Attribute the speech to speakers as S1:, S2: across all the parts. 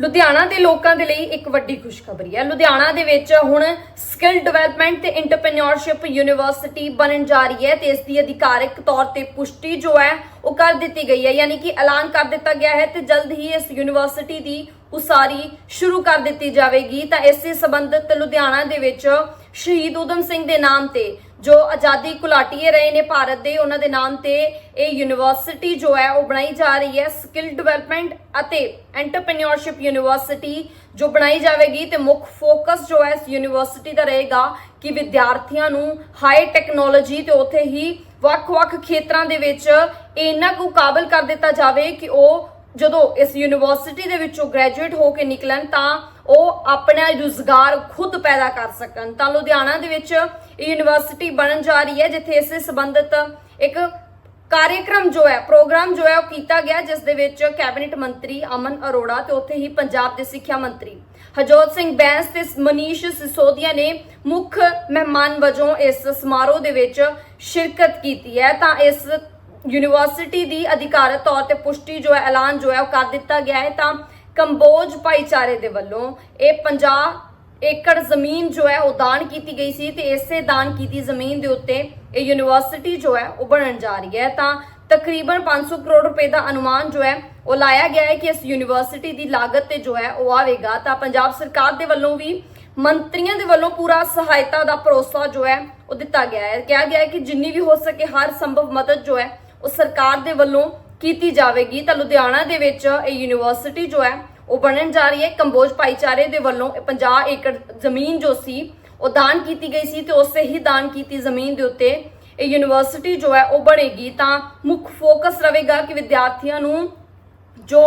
S1: ਲੁਧਿਆਣਾ ਦੇ ਲੋਕਾਂ ਦੇ ਲਈ ਇੱਕ ਵੱਡੀ ਖੁਸ਼ਖਬਰੀ ਹੈ। ਲੁਧਿਆਣਾ ਦੇ ਵਿੱਚ ਹੁਣ ਸਕਿੱਲ ਡਿਵੈਲਪਮੈਂਟ ਤੇ ਐਂਟਰਪ੍ਰੀਨਿਓਰਸ਼ਿਪ ਯੂਨੀਵਰਸਿਟੀ ਬਣਨ ਜਾ ਰਹੀ ਹੈ ਤੇ ਇਸ ਦੀ ਅਧਿਕਾਰਿਕ ਤੌਰ ਤੇ ਪੁਸ਼ਟੀ ਜੋ ਹੈ, ਉਹ ਕਰ ਦਿੱਤੀ ਗਈ ਹੈ। ਯਾਨੀ ਕਿ ਐਲਾਨ ਕਰ ਦਿੱਤਾ ਗਿਆ ਹੈ ਤੇ ਜਲਦ ਹੀ ਇਸ ਯੂਨੀਵਰਸਿਟੀ ਦੀ ਉਸਾਰੀ ਸ਼ੁਰੂ ਕਰ ਦਿੱਤੀ ਜਾਵੇਗੀ। ਤਾਂ ਇਸੇ ਸੰਬੰਧਿਤ ਲੁਧਿਆਣਾ ਦੇ ਵਿੱਚ ਸ਼ਹੀਦ ਊਧਮ ਸਿੰਘ ਦੇ ਨਾਮ ਤੇ ਜੋ ਆਜ਼ਾਦੀ ਘੁਲਾਟੀਏ ਰਹੇ ਨੇ ਭਾਰਤ ਦੇ, ਉਹਨਾਂ ਦੇ ਨਾਮ ਤੇ ਇਹ ਯੂਨੀਵਰਸਿਟੀ ਜੋ ਹੈ ਉਹ ਬਣਾਈ ਜਾ ਰਹੀ ਹੈ। ਸਕਿੱਲ ਡਿਵੈਲਪਮੈਂਟ ਅਤੇ ਐਂਟਰਪ੍ਰੀਨਿਓਰਸ਼ਿਪ ਯੂਨੀਵਰਸਿਟੀ ਜੋ ਬਣਾਈ ਜਾਵੇਗੀ ਤੇ ਮੁੱਖ ਫੋਕਸ ਜੋ ਹੈ ਇਸ ਯੂਨੀਵਰਸਿਟੀ ਦਾ ਰਹੇਗਾ ਕਿ ਵਿਦਿਆਰਥੀਆਂ ਨੂੰ ਹਾਈ ਟੈਕਨੋਲੋਜੀ ਤੇ ਉੱਥੇ ਹੀ ਵੱਖ-ਵੱਖ ਖੇਤਰਾਂ ਦੇ ਵਿੱਚ ਇਹਨਾਂ ਕੁ ਕਾਬਲ ਕਰ ਦਿੱਤਾ ਜਾਵੇ ਕਿ ਉਹ ਜਦੋਂ ਇਸ ਯੂਨੀਵਰਸਿਟੀ ਦੇ ਵਿੱਚੋਂ ਗ੍ਰੈਜੂਏਟ ਹੋ ਕੇ ਨਿਕਲਣ ਤਾਂ ਉਹ ਆਪਣਾ ਰੁਜ਼ਗਾਰ ਖੁਦ ਪੈਦਾ ਕਰ ਸਕਣ। ਤਾਂ ਲੁਧਿਆਣਾ ਦੇ ਵਿੱਚ ਇਹ ਯੂਨੀਵਰਸਿਟੀ ਬਣਨ ਜਾ ਰਹੀ ਹੈ, ਜਿੱਥੇ ਇਸ ਸੰਬੰਧਿਤ ਇੱਕ ਕਾਰਜਕ੍ਰਮ ਜੋ ਹੈ, ਪ੍ਰੋਗਰਾਮ ਜੋ ਹੈ, ਉਹ ਕੀਤਾ ਗਿਆ, ਜਿਸ ਦੇ ਵਿੱਚ ਕੈਬਨਿਟ ਮੰਤਰੀ ਅਮਨ ਅਰੋੜਾ ਤੇ ਉੱਥੇ ਹੀ ਪੰਜਾਬ ਦੇ ਸਿੱਖਿਆ ਮੰਤਰੀ ਹਜੋਤ ਸਿੰਘ ਬੈਂਸ ਤੇ ਮਨੀਸ਼ ਸਿਸੋਦੀਆ ਨੇ ਮੁੱਖ ਮਹਿਮਾਨ ਵਜੋਂ ਇਸ ਸਮਾਰੋਹ ਦੇ ਵਿੱਚ ਸ਼ਿਰਕਤ ਕੀਤੀ ਹੈ। ਤਾਂ ਇਸ ਯੂਨੀਵਰਸਿਟੀ ਦੀ ਅਧਿਕਾਰਤ ਤੌਰ ਤੇ ਪੁਸ਼ਟੀ ਜੋ ਹੈ, ਐਲਾਨ ਜੋ ਹੈ, ਉਹ ਕਰ ਦਿੱਤਾ ਗਿਆ ਹੈ। ਤਾਂ ਕੰਬੋਜ ਭਾਈਚਾਰੇ ਦੇ ਵੱਲੋਂ ਇਹ 50 ਏਕੜ ਜ਼ਮੀਨ ਜੋ ਹੈ ਉਹ ਦਾਨ ਕੀਤੀ ਗਈ ਸੀ ਤੇ ਇਸੇ ਦਾਨ ਕੀਤੀ ਜ਼ਮੀਨ ਦੇ ਉੱਤੇ ਇਹ ਯੂਨੀਵਰਸਿਟੀ ਜੋ ਹੈ ਉਹ ਬਣਨ ਜਾ ਰਹੀ ਹੈ। ਤਾਂ ਤਕਰੀਬਨ 500 ਕਰੋੜ ਰੁਪਏ ਦਾ ਅਨੁਮਾਨ ਜੋ ਹੈ ਉਹ ਲਾਇਆ ਗਿਆ ਹੈ ਕਿ ਇਸ ਯੂਨੀਵਰਸਿਟੀ ਦੀ ਲਾਗਤ ਤੇ ਜੋ ਹੈ ਉਹ ਆਵੇਗਾ। ਤਾਂ ਪੰਜਾਬ ਸਰਕਾਰ ਦੇ ਵੱਲੋਂ ਵੀ ਮੰਤਰੀਆਂ ਦੇ ਵੱਲੋਂ ਪੂਰਾ ਸਹਾਇਤਾ ਦਾ ਭਰੋਸਾ ਜੋ ਹੈ ਉਹ ਦਿੱਤਾ ਗਿਆ ਹੈ। ਕਿਹਾ ਗਿਆ ਹੈ ਕਿ ਜਿੰਨੀ ਵੀ ਹੋ ਸਕੇ ਹਰ ਸੰਭਵ ਮਦਦ ਜੋ ਹੈ ਉਹ ਸਰਕਾਰ ਦੇ ਵੱਲੋਂ ਕੀਤੀ ਜਾਵੇਗੀ। ਤਾਂ ਲੁਧਿਆਣਾ ਦੇ ਵਿੱਚ ਇਹ ਯੂਨੀਵਰਸਿਟੀ ਜੋ ਹੈ, ਉਹ ਬਣਨ ਜਾ ਰਹੀ ਹੈ। ਕੰਬੋਜ ਭਾਈਚਾਰੇ ਦੇ ਵੱਲੋਂ ਇਹ 50 ਏਕੜ ਜ਼ਮੀਨ ਜੋ ਸੀ, ਉਹ ਦਾਨ ਕੀਤੀ ਗਈ ਸੀ ਤੇ ਉਸੇ ਹੀ ਦਾਨ ਕੀਤੀ ਜ਼ਮੀਨ ਦੇ ਉੱਤੇ ਇਹ ਯੂਨੀਵਰਸਿਟੀ ਜੋ ਹੈ, ਉਹ ਬਣੇਗੀ। ਤਾਂ ਮੁੱਖ ਫੋਕਸ ਰਹੇਗਾ ਕਿ ਵਿਦਿਆਰਥੀਆਂ ਨੂੰ ਜੋ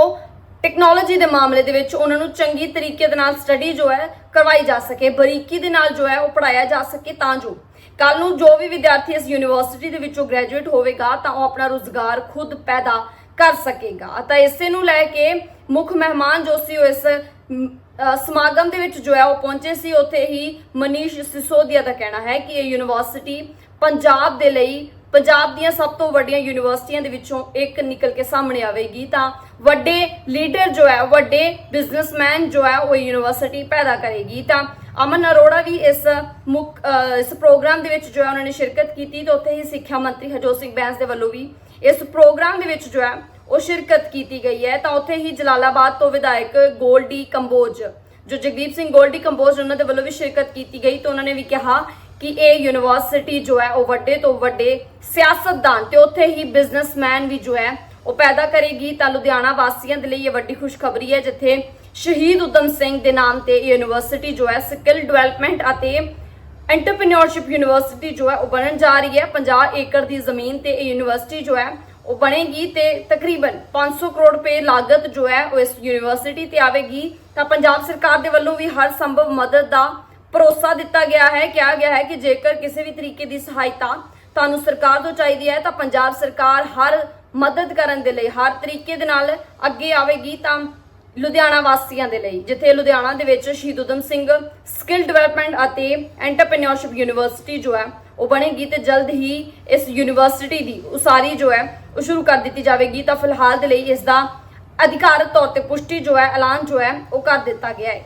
S1: ਟੈਕਨੋਲੋਜੀ ਦੇ ਮਾਮਲੇ ਦੇ ਵਿੱਚ ਉਹਨਾਂ ਨੂੰ ਚੰਗੀ ਤਰੀਕੇ ਦੇ ਨਾਲ ਸਟੱਡੀ ਜੋ ਹੈ ਕਰਵਾਈ ਜਾ ਸਕੇ, ਬਰੀਕੀ ਦੇ ਨਾਲ ਜੋ ਹੈ ਉਹ ਪੜਾਇਆ ਜਾ ਸਕੇ ਤਾਂ ਜੋ। ਕੱਲ ਨੂੰ ਜੋ ਵੀ ਵਿਦਿਆਰਥੀ ਇਸ ਯੂਨੀਵਰਸਿਟੀ ਦੇ ਵਿੱਚੋਂ ਗ੍ਰੈਜੂਏਟ ਹੋਵੇਗਾ, ਤਾਂ ਉਹ ਆਪਣਾ ਰੋਜ਼ਗਾਰ ਖੁਦ ਪੈਦਾ ਕਰ ਸਕੇਗਾ। ਤਾਂ ਇਸੇ ਨੂੰ ਲੈ ਕੇ ਮੁੱਖ ਮਹਿਮਾਨ ਜੋ ਸੀ ਉਹ ਇਸ ਸਮਾਗਮ ਦੇ ਵਿੱਚ ਜੋ ਹੈ ਉਹ ਪਹੁੰਚੇ ਸੀ। ਉੱਥੇ ਹੀ ਮਨੀਸ਼ ਸਿਸੋਦੀਆ ਦਾ ਕਹਿਣਾ ਹੈ ਕਿ ਇਹ ਯੂਨੀਵਰਸਿਟੀ ਪੰਜਾਬ ਦੇ ਲਈ ਪੰਜਾਬ ਦੀਆਂ ਸਭ ਤੋਂ ਵੱਡੀਆਂ ਯੂਨੀਵਰਸਿਟੀਆਂ ਦੇ ਵਿੱਚੋਂ ਇੱਕ ਨਿਕਲ ਕੇ ਸਾਹਮਣੇ ਆਵੇਗੀ। ਤਾਂ ਵੱਡੇ ਲੀਡਰ ਜੋ ਹੈ, ਵੱਡੇ ਬਿਜ਼ਨਸਮੈਨ ਜੋ ਹੈ, ਉਹ ਯੂਨੀਵਰਸਿਟੀ ਪੈਦਾ ਕਰੇਗੀ। ਤਾਂ ਅਮਨ ਅਰੋੜਾ ਵੀ ਇਸ ਮੁੱਖ ਇਸ ਪ੍ਰੋਗਰਾਮ ਦੇ ਵਿੱਚ ਜੋ ਹੈ, ਉਹਨਾਂ ਨੇ ਸ਼ਿਰਕਤ ਕੀਤੀ ਤੇ ਉੱਥੇ ਹੀ ਸਿੱਖਿਆ ਮੰਤਰੀ ਹਰਜੋਤ ਸਿੰਘ ਬੈਂਸ ਦੇ ਵੱਲੋਂ ਵੀ ਇਸ ਪ੍ਰੋਗਰਾਮ ਦੇ ਵਿੱਚ ਜੋ ਹੈ, ਉਹ ਸ਼ਿਰਕਤ ਕੀਤੀ ਗਈ ਹੈ। ਤਾਂ ਉੱਥੇ ਹੀ ਜਲਾਲਾਬਾਦ ਤੋਂ ਵਿਧਾਇਕ ਗੋਲਡੀ ਕੰਬੋਜ, ਜੋ ਜਗਦੀਪ ਸਿੰਘ ਗੋਲਡੀ ਕੰਬੋਜ, ਉਹਨਾਂ ਦੇ ਵੱਲੋਂ ਵੀ ਸ਼ਿਰਕਤ ਕੀਤੀ ਗਈ। ਤਾਂ ਉਹਨਾਂ ਨੇ ਵੀ ਕਿਹਾ ਕਿ ਇਹ ਯੂਨੀਵਰਸਿਟੀ ਜੋ ਹੈ ਉਹ ਵੱਡੇ ਤੋਂ ਵੱਡੇ ਸਿਆਸਤਦਾਨ ਤੇ ਉੱਥੇ ਹੀ ਬਿਜ਼ਨਸਮੈਨ ਵੀ ਜੋ ਹੈ ਉਹ ਪੈਦਾ ਕਰੇਗੀ। ਤਾਂ ਲੁਧਿਆਣਾ ਵਾਸੀਆਂ ਦੇ ਲਈ ਇਹ ਵੱਡੀ ਖੁਸ਼ਖਬਰੀ ਹੈ, ਜਿੱਥੇ ਸ਼ਹੀਦ ਉਦਮ ਸਿੰਘ ਦੇ ਨਾਮ ਤੇ ਇਹ ਯੂਨੀਵਰਸਿਟੀ ਜੋ ਹੈ ਸਕਿੱਲ ਡਿਵੈਲਪਮੈਂਟ ਅਤੇ ਐਂਟਰਪ੍ਰੀਨਿਓਰਸ਼ਿਪ ਯੂਨੀਵਰਸਿਟੀ ਜੋ ਹੈ ਉਹ ਬਣਨ ਜਾ ਰਹੀ ਹੈ। 50 ਏਕੜ ਦੀ ਜ਼ਮੀਨ ਤੇ ਇਹ ਯੂਨੀਵਰਸਿਟੀ ਜੋ ਹੈ ਉਹ ਬਣੇਗੀ ਤੇ ਤਕਰੀਬਨ 500 ਕਰੋੜ ਰੁਪਏ ਲਾਗਤ ਜੋ ਹੈ ਉਹ ਇਸ ਯੂਨੀਵਰਸਿਟੀ ਤੇ ਆਵੇਗੀ। ਤਾਂ ਪੰਜਾਬ ਸਰਕਾਰ ਦੇ ਵੱਲੋਂ ਵੀ ਹਰ ਸੰਭਵ ਮਦਦ ਦਾ ਭਰੋਸਾ ਦਿੱਤਾ ਗਿਆ ਹੈ, ਕਿਹਾ ਗਿਆ ਹੈ ਕਿ ਜੇਕਰ ਕਿਸੇ ਵੀ ਤਰੀਕੇ ਦੀ ਸਹਾਇਤਾ ਤੁਹਾਨੂੰ ਸਰਕਾਰ ਤੋਂ ਚਾਹੀਦੀ ਹੈ, ਤਾਂ ਪੰਜਾਬ ਸਰਕਾਰ ਹਰ ਮਦਦ ਕਰਨ ਦੇ ਲਈ, ਹਰ ਤਰੀਕੇ ਦੇ ਨਾਲ ਅੱਗੇ ਆਵੇਗੀ ਤਾਂ ਲੁਧਿਆਣਾ ਵਾਸੀਆਂ ਦੇ ਲਈ, ਜਿੱਥੇ ਲੁਧਿਆਣਾ ਦੇ ਵਿੱਚ ਸ਼ਹੀਦ ਉਦਮ ਸਿੰਘ ਸਕਿੱਲ ਡਿਵੈਲਪਮੈਂਟ ਅਤੇ ਐਂਟਰਪ੍ਰੀਨਿਓਰਸ਼ਿਪ ਯੂਨੀਵਰਸਿਟੀ ਜੋ ਹੈ, ਉਹ ਬਣੇਗੀ ਤੇ ਜਲਦ ਹੀ ਇਸ ਯੂਨੀਵਰਸਿਟੀ ਦੀ ਉਸਾਰੀ ਜੋ ਹੈ, ਉਹ ਸ਼ੁਰੂ ਕਰ ਦਿੱਤੀ ਜਾਵੇਗੀ। ਤਾਂ ਫਿਲਹਾਲ ਦੇ ਲਈ ਇਸ ਦਾ ਅਧਿਕਾਰਤ ਤੌਰ ਤੇ ਪੁਸ਼ਟੀ ਜੋ ਹੈ, ਐਲਾਨ ਜੋ ਹੈ, ਉਹ ਕਰ ਦਿੱਤਾ ਗਿਆ ਹੈ।